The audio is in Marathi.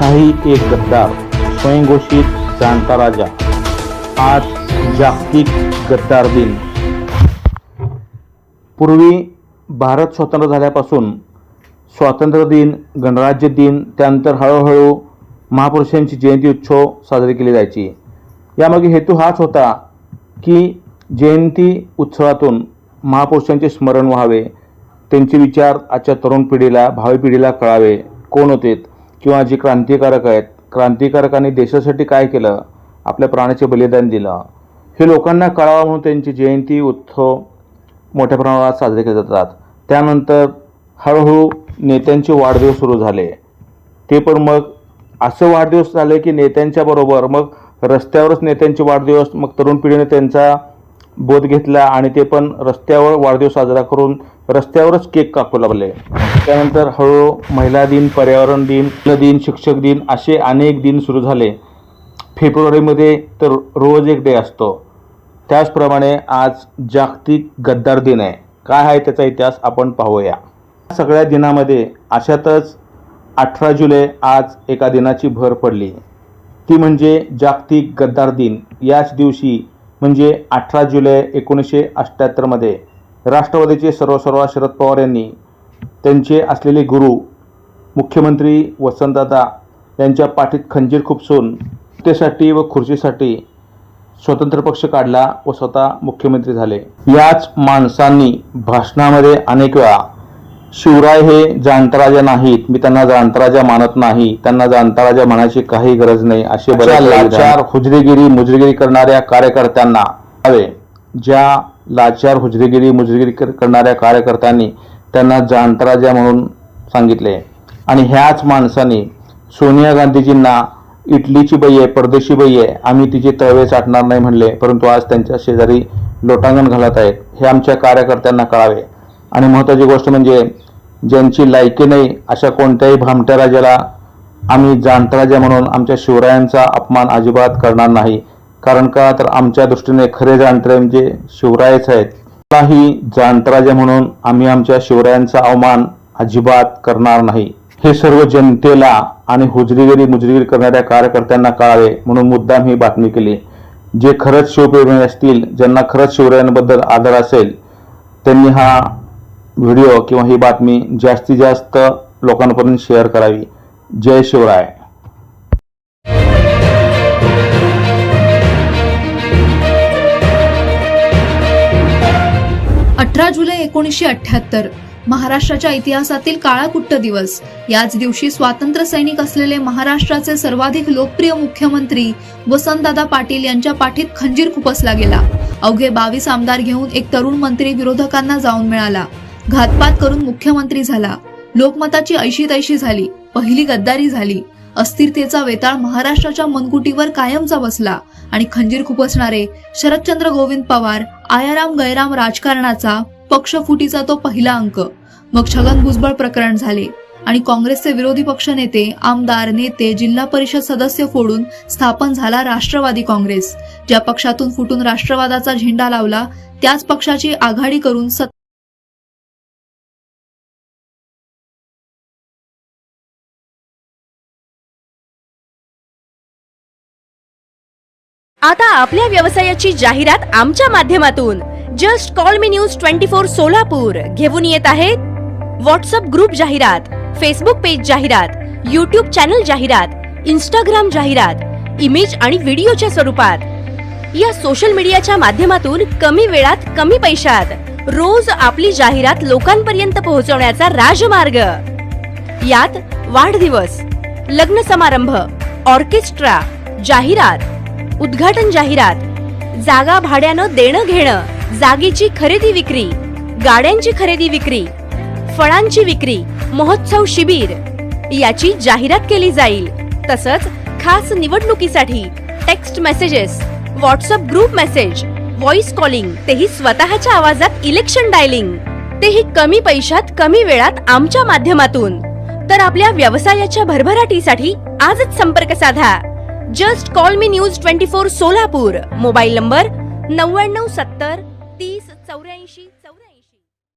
काही एक गद्दार स्वयंघोषित जाणता राजा. आज जागतिक गद्दार दिन. पूर्वी भारत स्वतंत्र झाल्यापासून स्वातंत्र्य दिन गणराज्य दिन त्यानंतर हळूहळू महापुरुषांची जयंती उत्सव साजरी केली जायची. यामागे हेतू हाच होता की जयंती उत्सवातून महापुरुषांचे स्मरण व्हावे त्यांचे विचार आजच्या तरुण पिढीला भावी पिढीला कळावे. कोण होते किंवा जे क्रांतिकारक आहेत क्रांतिकारकांनी देशासाठी काय केलं? आपल्या प्राणाचे बलिदान दिलं. हे लोकांना कळावं म्हणून त्यांची जयंती उत्सव मोठ्या प्रमाणात साजरे केले जातात. त्यानंतर हळूहळू नेत्यांचे वाढदिवस सुरू झाले. ते पण मग असं वाढदिवस झाले की नेत्यांच्या बरोबर मग रस्त्यावरच नेत्यांचे वाढदिवस मग तरुण पिढीने त्यांचा बोध घेतला आणि ते पण रस्त्यावर वाढदिवस साजरा करून रस्त्यावरच केक कापू लागले. त्यानंतर हळूहळू महिला दिन पर्यावरण दिन दिन शिक्षक दिन असे अनेक दिन सुरू झाले. फेब्रुवारीमध्ये तर रोज एक डे असतो. त्याचप्रमाणे आज जागतिक गद्दार दिन आहे. काय आहे त्याचा इतिहास आपण पाहूया. सगळ्या दिनामध्ये अशातच अठरा जुलै आज एका दिनाची भर पडली. ती म्हणजे जागतिक गद्दार दिन. याच दिवशी म्हणजे अठरा जुलै एकोणीसशे अठ्ठ्याहत्तरमध्ये राष्ट्रवादीचे सर्वसर्वा शरद पवार यांनी त्यांचे असलेले गुरु मुख्यमंत्री वसंतदादा यांच्या पाठीत खंजीर खुपसून सत्तेसाठी व खुर्चीसाठी स्वतंत्र पक्ष काढला व स्वतः मुख्यमंत्री झाले. याच माणसांनी भाषणामध्ये अनेक वेळा शिवराय हे जाणताराजा नाहीत. मी त्यांना जाणताराजा मानत नाही. त्यांना जाणताराजा म्हणायची काही गरज नाही असे लाचार हुजरीगिरी मुजरीगिरी करणाऱ्या कार्यकर्त्यांना. हवे ज्या लाचार हुजरीगिरी मुजरीगिरी कर- करणाऱ्या कार्यकर्त्यांनी त्यांना जाणताराजा म्हणून सांगितले. आणि ह्याच माणसांनी सोनिया गांधीजींना इटलीची बाई आहे परदेशी बाई आहे आम्ही तिचे तळवे चाटणार नाही म्हणले परंतु आज त्यांच्या शेजारी लोटांगण घालत आहेत. हे आमच्या कार्यकर्त्यांना कळावे. आणि महत्त्वाची गोष्ट म्हणजे ज्यांची लायकी नाही अशा कोणत्याही भामट्या राजाला आम्ही जाणता राजा म्हणून आमच्या शिवरायांचा अपमान अजिबात करणार नाही. कारण का? तर आमच्या दृष्टीने खरे जाणते म्हणजे शिवरायच आहेत. कुठलाही जाणता राजा म्हणून आम्ही आमच्या शिवरायांचा अवमान अजिबात करणार नाही. हे सर्व जनतेला आणि हुजरीगिरी मुजरीगिरी करणाऱ्या कार्यकर्त्यांना कळावे म्हणून मुद्दाम ही बातमी केली. जे खरंच शिवप्रेमी असतील ज्यांना खरंच शिवरायांबद्दल आदर असेल त्यांनी हा व्हिडिओ किंवा ही बातमी जास्तीत जास्त लोकांपर्यंत शेअर करावी. जय शिवराय. अठरा जुलै एकोणीसशे अठ्याहत्तर महाराष्ट्राच्या इतिहासातील काळाकुट्ट दिवस. याच दिवशी स्वातंत्र्य सैनिक असलेले महाराष्ट्राचे सर्वाधिक लोकप्रिय मुख्यमंत्री वसंतदादा पाटील यांच्या पाठीत खंजीर खुपसला गेला. अवघे बावीस आमदार घेऊन एक तरुण मंत्री विरोधकांना जाऊन मिळाला. घातपात करून मुख्यमंत्री झाला. लोकमताची ऐशी तैशी झाली. पहिली गद्दारी झाली. अस्थिरतेचा वेताळ महाराष्ट्राच्या मनकुटीवर कायमचा बसला. आणि खंजीर खुपसणारे शरदचंद्र गोविंद पवार आयाराम गैराम राजकारणाचा पक्षफुटीचा तो पहिला अंक. मग छगन भुजबळ प्रकरण झाले. आणि काँग्रेसचे विरोधी पक्ष नेते आमदार नेते जिल्हा परिषद सदस्य फोडून स्थापन झाला राष्ट्रवादी काँग्रेस. ज्या पक्षातून फुटून राष्ट्रवादाचा झेंडा लावला त्याच पक्षाची आघाडी करून आता आपल्या व्यवसायाची जाहिरात आमच्या माध्यमातून. Just call me news twenty four Solapur. घेऊन येत आहेत व्हॉट्सअप ग्रुप जाहिरात फेसबुक पेज जाहिरात युट्यूब चॅनल जाहिरात इंस्टाग्राम जाहिरात इमेज आणि व्हिडिओच्या स्वरूपात. या सोशल मीडियाच्या माध्यमातून कमी वेळात कमी पैशात रोज आपली जाहिरात लोकांपर्यंत पोहोचवण्याचा राजमार्ग. यात वाढदिवस लग्न समारंभ ऑर्केस्ट्रा जाहिरात उद्घाटन जाहिरात. जागा भाड्यानं देणं घेणं जागेची खरेदी विक्री गाड्यांची खरेदी विक्री फळांची विक्री महोत्सव शिबिर याची जाहिरात केली जाईल. तसंच खास निवडणुकीसाठी text messages WhatsApp group message voice calling तेही स्वतःच्या आवाजात इलेक्शन डायलिंग तेही कमी पैशात कमी वेळात आमच्या माध्यमातून. तर आपल्या व्यवसायाच्या भरभराटीसाठी आजच संपर्क साधा. Just call me news twenty four Solapur mobile number नव्याण्णव सत्तर तीस चौऱ्याऐंशी